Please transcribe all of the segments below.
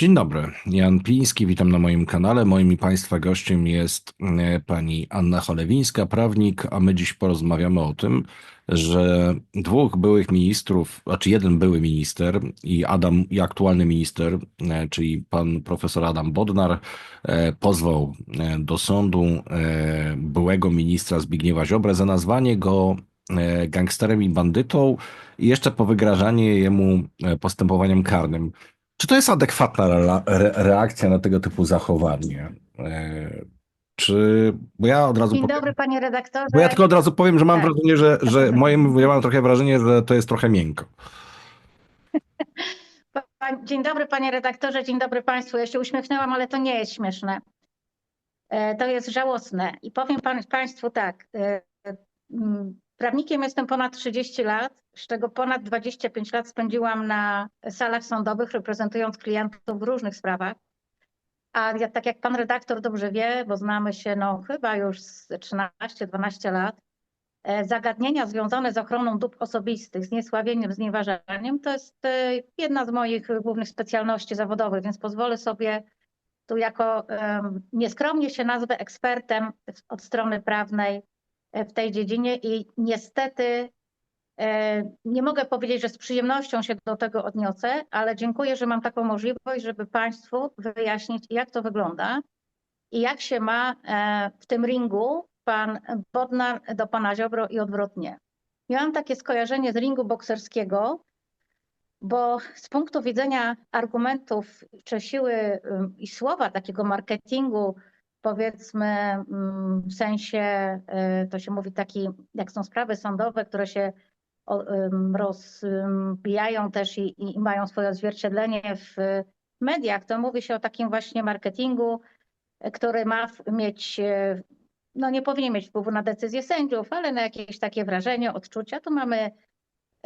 Dzień dobry, Jan Piński, witam na moim kanale. Moim i Państwa gościem jest e, pani Anna Cholewińska, prawnik, a my dziś porozmawiamy o tym, że dwóch byłych ministrów, znaczy jeden były minister i Adam, i aktualny minister, e, czyli pan profesor Adam Bodnar, e, pozwał do sądu byłego ministra Zbigniewa Ziobrę za nazwanie go gangsterem i bandytą i jeszcze po wygrażanie jemu postępowaniem karnym. Czy to jest adekwatna reakcja na tego typu zachowanie? E, Czy, bo ja od razu Dzień powiem, dobry, panie redaktorze. bo ja tylko od razu powiem, że mam Tak. wrażenie, że, że moim, ja mam trochę wrażenie, że to jest trochę miękko. Dzień dobry, panie redaktorze, dzień dobry państwu. Ja się uśmiechnęłam, ale to nie jest śmieszne. E, To jest żałosne. I powiem pan, państwu tak. Prawnikiem jestem ponad 30 lat, z czego ponad 25 lat spędziłam na salach sądowych, reprezentując klientów w różnych sprawach. A ja, tak jak pan redaktor dobrze wie, bo znamy się no, chyba już z 13-12 lat, e, zagadnienia związane z ochroną dóbr osobistych, zniesławieniem, znieważaniem, to jest e, jedna z moich głównych specjalności zawodowych, więc pozwolę sobie tu jako em, nieskromnie się nazwę ekspertem od strony prawnej w tej dziedzinie i niestety e, nie mogę powiedzieć, że z przyjemnością się do tego odniosę, ale dziękuję, że mam taką możliwość, żeby Państwu wyjaśnić, jak to wygląda i jak się ma e, w tym ringu pan Bodnar do pana Ziobro i odwrotnie. Miałam takie skojarzenie z ringu bokserskiego, bo z punktu widzenia argumentów czy siły i słowa takiego marketingu, powiedzmy ym, w sensie, y, to się mówi taki, jak są sprawy sądowe, które się rozbijają też i, i mają swoje odzwierciedlenie w mediach, to mówi się o takim właśnie marketingu, który ma mieć, y, no nie powinien mieć wpływu na decyzje sędziów, ale na jakieś takie wrażenie, odczucia. Tu mamy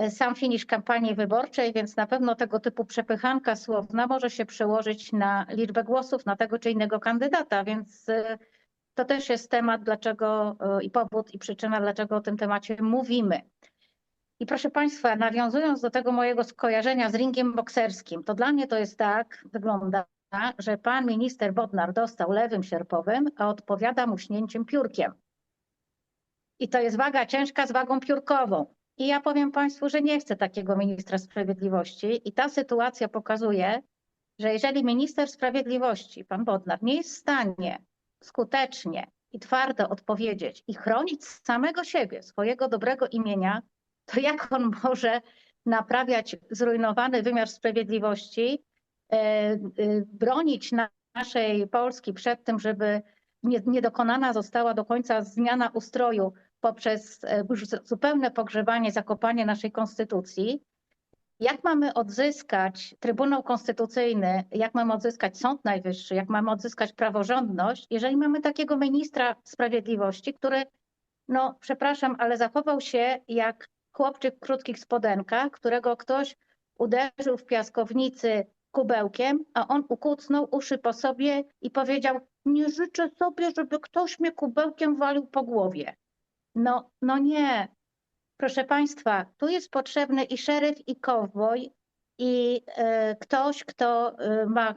sam finisz kampanii wyborczej, więc na pewno tego typu przepychanka słowna może się przełożyć na liczbę głosów na tego czy innego kandydata, więc e, to też jest temat, dlaczego e, i powód i przyczyna, dlaczego o tym temacie mówimy. I proszę Państwa, nawiązując do tego mojego skojarzenia z ringiem bokserskim, to dla mnie to jest tak, wygląda, że pan minister Bodnar dostał lewym sierpowym, a odpowiada mu śnięciem piórkiem. I to jest waga ciężka z wagą piórkową. I ja powiem Państwu, że nie chcę takiego ministra sprawiedliwości. I ta sytuacja pokazuje, że jeżeli minister sprawiedliwości, pan Bodnar, nie jest w stanie skutecznie i twardo odpowiedzieć i chronić samego siebie, swojego dobrego imienia, to jak on może naprawiać zrujnowany wymiar sprawiedliwości, e, e, bronić na- naszej Polski przed tym, żeby nie, nie dokonana została do końca zmiana ustroju poprzez e, zupełne pogrzebanie, zakopanie naszej konstytucji. Jak mamy odzyskać Trybunał Konstytucyjny, jak mamy odzyskać Sąd Najwyższy, jak mamy odzyskać praworządność, jeżeli mamy takiego ministra sprawiedliwości, który, no przepraszam, ale zachował się jak chłopczyk w krótkich spodenkach, którego ktoś uderzył w piaskownicy kubełkiem, a on ukucnął uszy po sobie i powiedział: Nie życzę sobie, żeby ktoś mnie kubełkiem walił po głowie. No, no nie. Proszę Państwa, tu jest potrzebny i szeryf, i kowboj, i e, ktoś, kto e, ma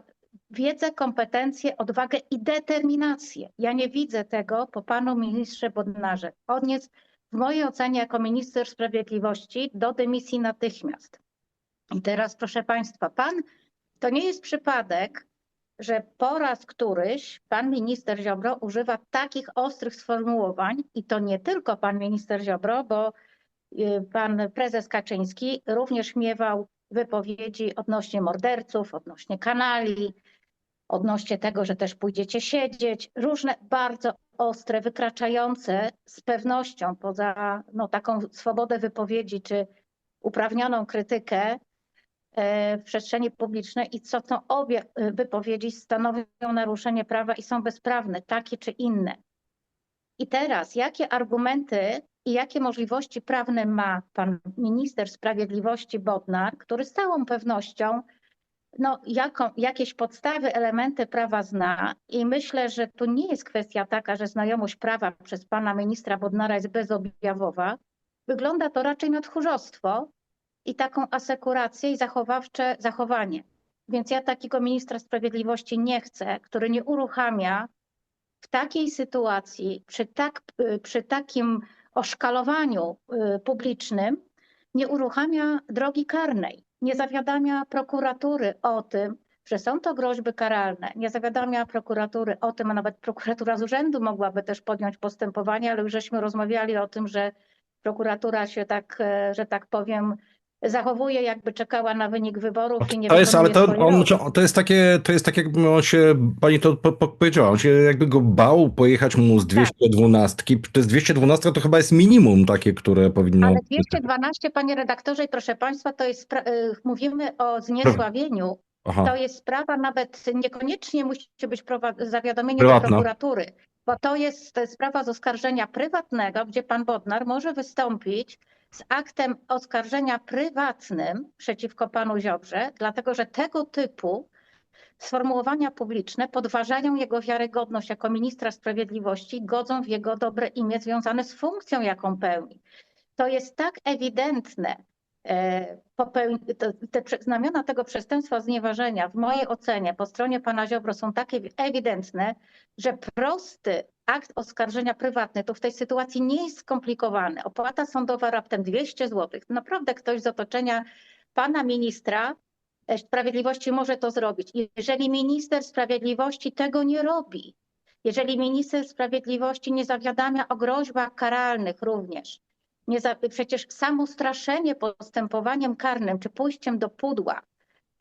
wiedzę, kompetencje, odwagę i determinację. Ja nie widzę tego po panu ministrze Bodnarze. On jest w mojej ocenie jako minister sprawiedliwości do dymisji natychmiast. I teraz proszę Państwa, pan, to nie jest przypadek, że po raz któryś pan minister Ziobro używa takich ostrych sformułowań i to nie tylko pan minister Ziobro, bo y, pan prezes Kaczyński również miewał wypowiedzi odnośnie morderców, odnośnie kanali, odnośnie tego, że też pójdziecie siedzieć, różne bardzo ostre, wykraczające z pewnością poza no, taką swobodę wypowiedzi czy uprawnioną krytykę w przestrzeni publicznej i co są obie e, wypowiedzi stanowią naruszenie prawa i są bezprawne, takie czy inne. I teraz, jakie argumenty i jakie możliwości prawne ma pan minister sprawiedliwości Bodnar, który z całą pewnością no, jaką, jakieś podstawy, elementy prawa zna i myślę, że tu nie jest kwestia taka, że znajomość prawa przez pana ministra Bodnara jest bezobjawowa. Wygląda to raczej na tchórzostwo i taką asekurację i zachowawcze zachowanie. Więc ja takiego ministra sprawiedliwości nie chcę, który nie uruchamia w takiej sytuacji, przy, tak, przy takim oszkalowaniu y, publicznym, nie uruchamia drogi karnej, nie zawiadamia prokuratury o tym, że są to groźby karalne, nie zawiadamia prokuratury o tym, a nawet prokuratura z urzędu mogłaby też podjąć postępowanie, ale już żeśmy rozmawiali o tym, że prokuratura się tak, e, że tak powiem, zachowuje, jakby czekała na wynik wyborów i nie To jest, ale to, on, to jest takie, to jest tak jakby on się, pani to po, po, powiedziała, on się jakby go bał pojechać mu z 212. To jest 212 to chyba jest minimum takie, które powinno... Ale 212, panie redaktorze i proszę państwa, to jest, y, mówimy o zniesławieniu, Aha, to jest sprawa nawet niekoniecznie musi być zawiadomienie Prywatna. do prokuratury, bo to jest, to jest sprawa z oskarżenia prywatnego, gdzie pan Bodnar może wystąpić z aktem oskarżenia prywatnym przeciwko panu Ziobrze, dlatego że tego typu sformułowania publiczne podważają jego wiarygodność jako ministra sprawiedliwości, godzą w jego dobre imię związane z funkcją, jaką pełni. To jest tak ewidentne, te prze- znamiona tego przestępstwa znieważenia w mojej ocenie po stronie pana Ziobro są tak ewi- ewidentne, że prosty akt oskarżenia prywatny to w tej sytuacji nie jest skomplikowany. Opłata sądowa raptem 200 zł. Naprawdę ktoś z otoczenia pana ministra e, sprawiedliwości może to zrobić. Jeżeli minister sprawiedliwości tego nie robi, jeżeli minister sprawiedliwości nie zawiadamia o groźbach karalnych również, nie za, przecież samo straszenie postępowaniem karnym czy pójściem do pudła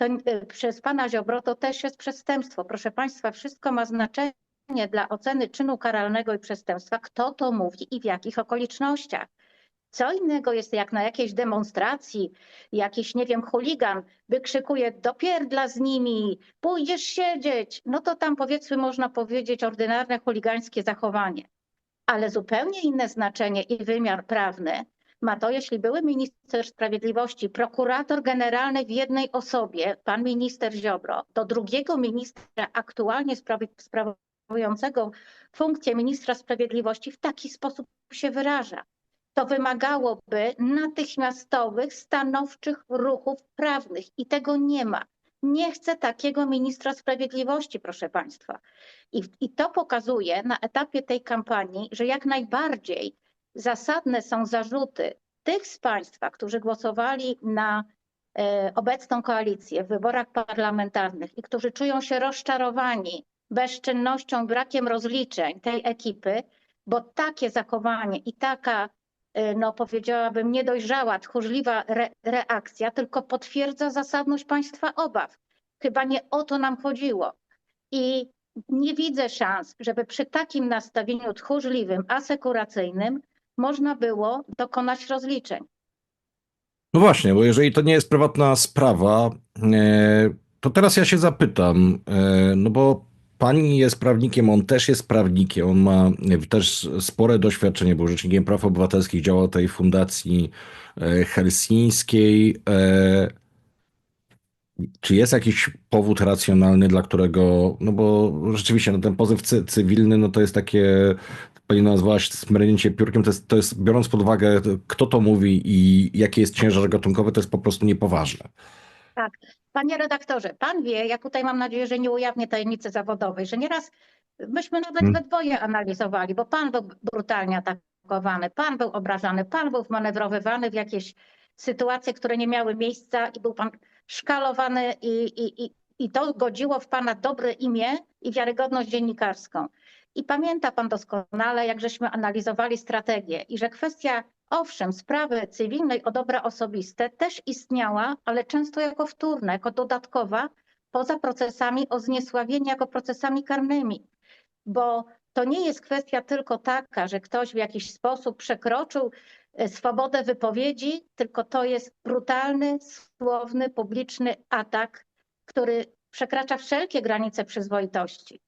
to, y, przez pana Ziobro to też jest przestępstwo. Proszę państwa, wszystko ma znaczenie dla oceny czynu karalnego i przestępstwa, kto to mówi i w jakich okolicznościach. Co innego jest jak na jakiejś demonstracji, jakiś, nie wiem, chuligan wykrzykuje dopierdla z nimi, pójdziesz siedzieć. No to tam powiedzmy można powiedzieć ordynarne chuligańskie zachowanie. Ale zupełnie inne znaczenie i wymiar prawny ma to, jeśli były minister sprawiedliwości, prokurator generalny w jednej osobie, pan minister Ziobro, do drugiego ministra aktualnie sprawującego funkcję ministra sprawiedliwości w taki sposób się wyraża. To wymagałoby natychmiastowych, stanowczych ruchów prawnych i tego nie ma. Nie chcę takiego ministra sprawiedliwości, proszę państwa. I, I to pokazuje na etapie tej kampanii, że jak najbardziej zasadne są zarzuty tych z Państwa, którzy głosowali na e, obecną koalicję w wyborach parlamentarnych i którzy czują się rozczarowani bezczynnością, brakiem rozliczeń tej ekipy, bo takie zachowanie i taka, no powiedziałabym, niedojrzała, tchórzliwa re, reakcja tylko potwierdza zasadność Państwa obaw. Chyba nie o to nam chodziło. I nie widzę szans, żeby przy takim nastawieniu tchórzliwym, asekuracyjnym można było dokonać rozliczeń. No właśnie, bo jeżeli to nie jest prywatna sprawa, e, to teraz ja się zapytam, e, no bo pani jest prawnikiem, on też jest prawnikiem, on ma też spore doświadczenie, był rzecznikiem praw obywatelskich, działał tej fundacji e, helsińskiej. E, Czy jest jakiś powód racjonalny, dla którego, no bo rzeczywiście no ten pozew cy, cywilny, no to jest takie, pani nazwałaś smrnięcie piórkiem, to jest, to jest, biorąc pod uwagę, kto to mówi i jaki jest ciężar gatunkowy, to jest po prostu niepoważne. Panie redaktorze, pan wie, ja tutaj mam nadzieję, że nie ujawnię tajemnicy zawodowej, że nieraz myśmy nawet Hmm. we dwoje analizowali, bo pan był brutalnie atakowany, pan był obrażany, pan był wmanewrowywany w jakieś sytuacje, które nie miały miejsca i był pan szkalowany i, i, i, i to godziło w pana dobre imię i wiarygodność dziennikarską. I pamięta pan doskonale, jak żeśmy analizowali strategię i że kwestia, owszem, sprawy cywilnej o dobra osobiste też istniała, ale często jako wtórna, jako dodatkowa, poza procesami o zniesławienie, jako procesami karnymi. Bo to nie jest kwestia tylko taka, że ktoś w jakiś sposób przekroczył e, swobodę wypowiedzi, tylko to jest brutalny, słowny, publiczny atak, który przekracza wszelkie granice przyzwoitości.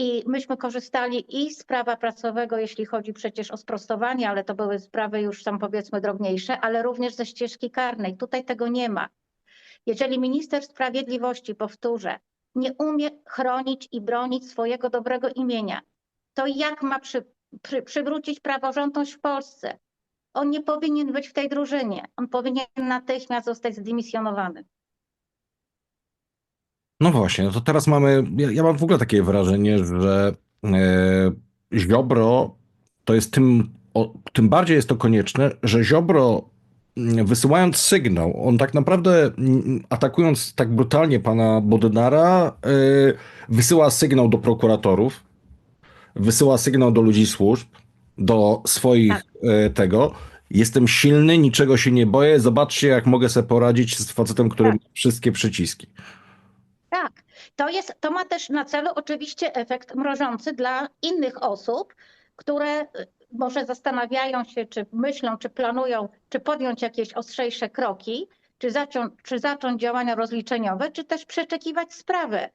I myśmy korzystali i z prawa pracowego, jeśli chodzi przecież o sprostowanie, ale to były sprawy już są powiedzmy drobniejsze, ale również ze ścieżki karnej. Tutaj tego nie ma. Jeżeli minister sprawiedliwości, powtórzę, nie umie chronić i bronić swojego dobrego imienia, to jak ma przy, przy, przywrócić praworządność w Polsce? On nie powinien być w tej drużynie. On powinien natychmiast zostać zdymisjonowany. No właśnie, no to teraz mamy, ja, ja mam w ogóle takie wrażenie, że e, Ziobro to jest tym, o, tym bardziej jest to konieczne, że Ziobro mm, wysyłając sygnał, on tak naprawdę mm, atakując tak brutalnie pana Bodnara, e, wysyła sygnał do prokuratorów, wysyła sygnał do ludzi służb, do swoich Tak. e, tego. Jestem silny, niczego się nie boję. Zobaczcie, jak mogę sobie poradzić z facetem, który Tak. ma wszystkie przyciski. Tak, to jest, to ma też na celu oczywiście efekt mrożący dla innych osób, które y, może zastanawiają się, czy myślą, czy planują, czy podjąć jakieś ostrzejsze kroki, czy zacząć, czy zacząć działania rozliczeniowe, czy też przeczekiwać sprawę.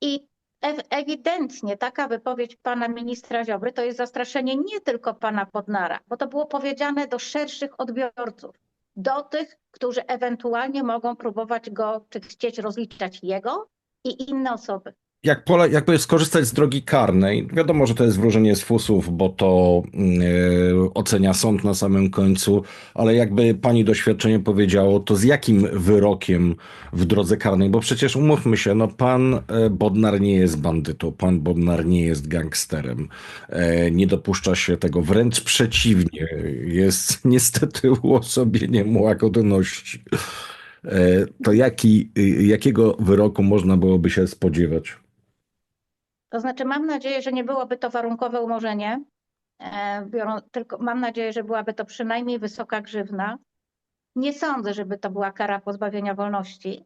I ew- ewidentnie taka wypowiedź pana ministra Ziobry to jest zastraszenie nie tylko pana Podnara, bo to było powiedziane do szerszych odbiorców, do tych, którzy ewentualnie mogą próbować go, czy chcieć rozliczać jego i inne osoby. Jak pole, jakby skorzystać z drogi karnej, wiadomo, że to jest wróżenie z fusów, bo to yy, ocenia sąd na samym końcu, ale jakby pani doświadczenie powiedziało, to z jakim wyrokiem w drodze karnej? Bo przecież umówmy się, no pan e, Bodnar nie jest bandytą, pan Bodnar nie jest gangsterem, e, nie dopuszcza się tego, wręcz przeciwnie, jest niestety uosobieniem łagodności. To jaki, jakiego wyroku można byłoby się spodziewać? To znaczy, mam nadzieję, że nie byłoby to warunkowe umorzenie, e, biorą, tylko mam nadzieję, że byłaby to przynajmniej wysoka grzywna. Nie sądzę, żeby to była kara pozbawienia wolności.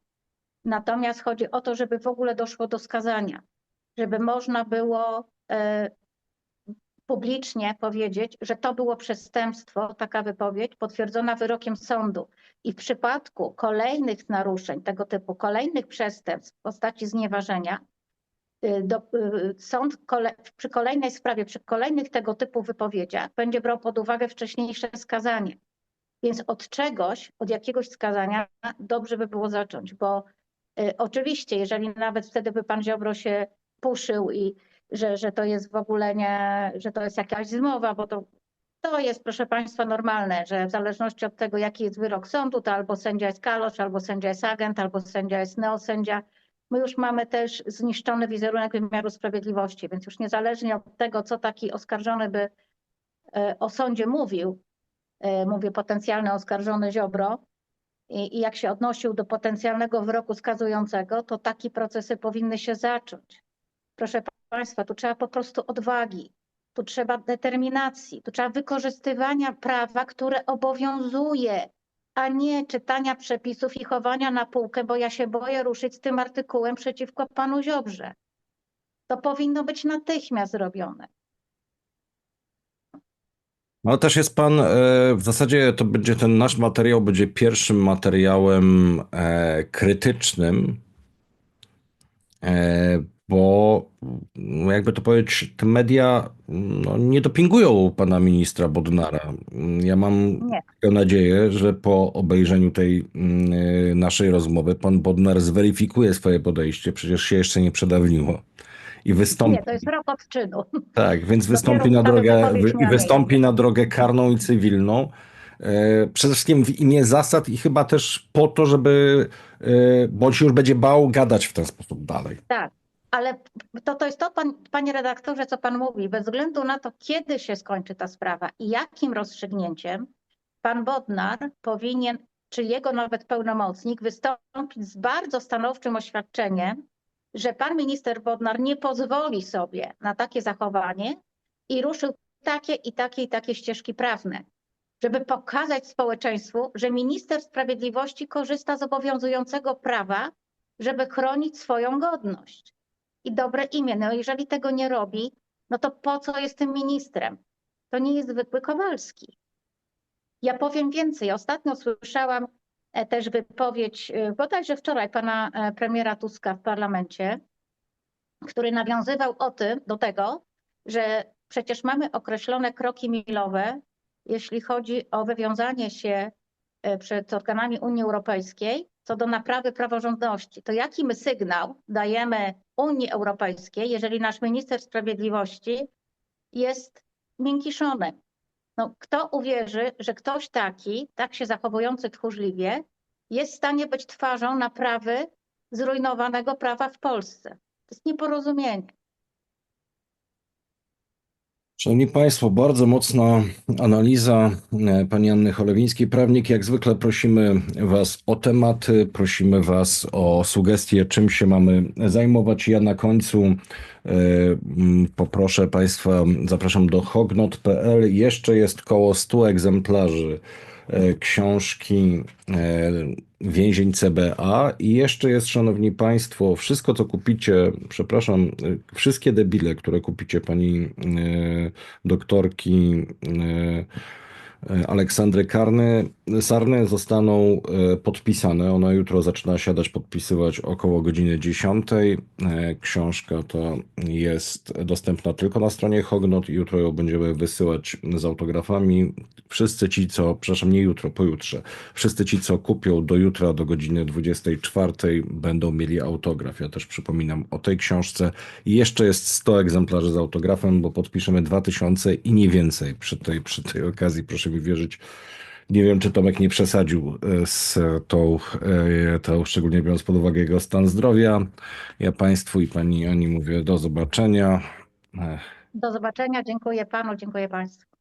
Natomiast chodzi o to, żeby w ogóle doszło do skazania, żeby można było e, publicznie powiedzieć, że to było przestępstwo, taka wypowiedź potwierdzona wyrokiem sądu. I w przypadku kolejnych naruszeń tego typu, kolejnych przestępstw w postaci znieważenia, do, y, sąd kole, przy kolejnej sprawie, przy kolejnych tego typu wypowiedziach będzie brał pod uwagę wcześniejsze skazanie. Więc od czegoś, od jakiegoś skazania dobrze by było zacząć, bo y, oczywiście, jeżeli nawet wtedy by pan Ziobro się puszył i że, że to jest w ogóle nie, że to jest jakaś zmowa, bo to, to jest, proszę państwa, normalne, że w zależności od tego, jaki jest wyrok sądu, to albo sędzia jest kalosz, albo sędzia jest agent, albo sędzia jest neosędzia. My już mamy też zniszczony wizerunek wymiaru sprawiedliwości, więc już niezależnie od tego, co taki oskarżony by e, o sądzie mówił, e, mówię potencjalny oskarżony Ziobro, i, i jak się odnosił do potencjalnego wyroku skazującego, to takie procesy powinny się zacząć. Proszę Państwa, tu trzeba po prostu odwagi, tu trzeba determinacji, tu trzeba wykorzystywania prawa, które obowiązuje, a nie czytania przepisów i chowania na półkę, bo ja się boję ruszyć z tym artykułem przeciwko panu Ziobrze. To powinno być natychmiast zrobione. Ale też jest pan, e, w zasadzie to będzie ten nasz materiał, będzie pierwszym materiałem e, krytycznym, e, bo no jakby to powiedzieć, te media no, nie dopingują pana ministra Bodnara. Ja mam Nie. nadzieję, że po obejrzeniu tej e, naszej rozmowy pan Bodnar zweryfikuje swoje podejście, przecież się jeszcze nie przedawniło. I wystąpi. Nie, to jest rok od czynu. Tak, więc wystąpi na drogę, wy- wystąpi na drogę karną i cywilną. E, Przede wszystkim w imię zasad i chyba też po to, żeby, e, bo on się już będzie bał gadać w ten sposób dalej. Tak, ale to, to jest to, pan, panie redaktorze, co pan mówi. Bez względu na to, kiedy się skończy ta sprawa i jakim rozstrzygnięciem, pan Bodnar powinien, czy jego nawet pełnomocnik, wystąpić z bardzo stanowczym oświadczeniem, że pan minister Bodnar nie pozwoli sobie na takie zachowanie i ruszył takie i takie i takie ścieżki prawne, żeby pokazać społeczeństwu, że minister sprawiedliwości korzysta z obowiązującego prawa, żeby chronić swoją godność i dobre imię. No jeżeli tego nie robi, no to po co jest tym ministrem? To nie jest zwykły Kowalski. Ja powiem więcej. Ostatnio słyszałam e, też wypowiedź, e, bodajże wczoraj, pana e, premiera Tuska w parlamencie, który nawiązywał o tym, do tego, że przecież mamy określone kroki milowe, jeśli chodzi o wywiązanie się przed organami Unii Europejskiej co do naprawy praworządności. To jaki my sygnał dajemy Unii Europejskiej, jeżeli nasz minister sprawiedliwości jest miękiszonem? No, kto uwierzy, że ktoś taki, tak się zachowujący tchórzliwie, jest w stanie być twarzą naprawy zrujnowanego prawa w Polsce. To jest nieporozumienie. Szanowni Państwo, bardzo mocna analiza e, pani Anny Cholewińskiej. Prawnik, jak zwykle prosimy Was o tematy, prosimy Was o sugestie, czym się mamy zajmować. Ja na końcu e, poproszę Państwa, zapraszam do hognot.pl. Jeszcze jest koło 100 egzemplarzy książki e, Więzień CBA i jeszcze jest, Szanowni Państwo, wszystko co kupicie, przepraszam, e, wszystkie debile, które kupicie pani e, doktorki e, e, Aleksandry Karny, Sarny zostaną e, podpisane. Ona jutro zaczyna siadać, podpisywać około godziny 10. E, Książka ta jest dostępna tylko na stronie Hognot. Jutro ją będziemy wysyłać z autografami. Wszyscy ci, co, przepraszam, nie jutro, pojutrze, wszyscy ci, co kupią do jutra, do godziny 24, będą mieli autograf. Ja też przypominam o tej książce. I jeszcze jest 100 egzemplarzy z autografem, bo podpiszemy 2000 i nie więcej przy tej, przy tej okazji, proszę mi wierzyć. Nie wiem, czy Tomek nie przesadził e, z tą, e, tą, szczególnie biorąc pod uwagę jego stan zdrowia. Ja Państwu i Pani Ani mówię do zobaczenia. Do zobaczenia. Dziękuję panu, dziękuję państwu.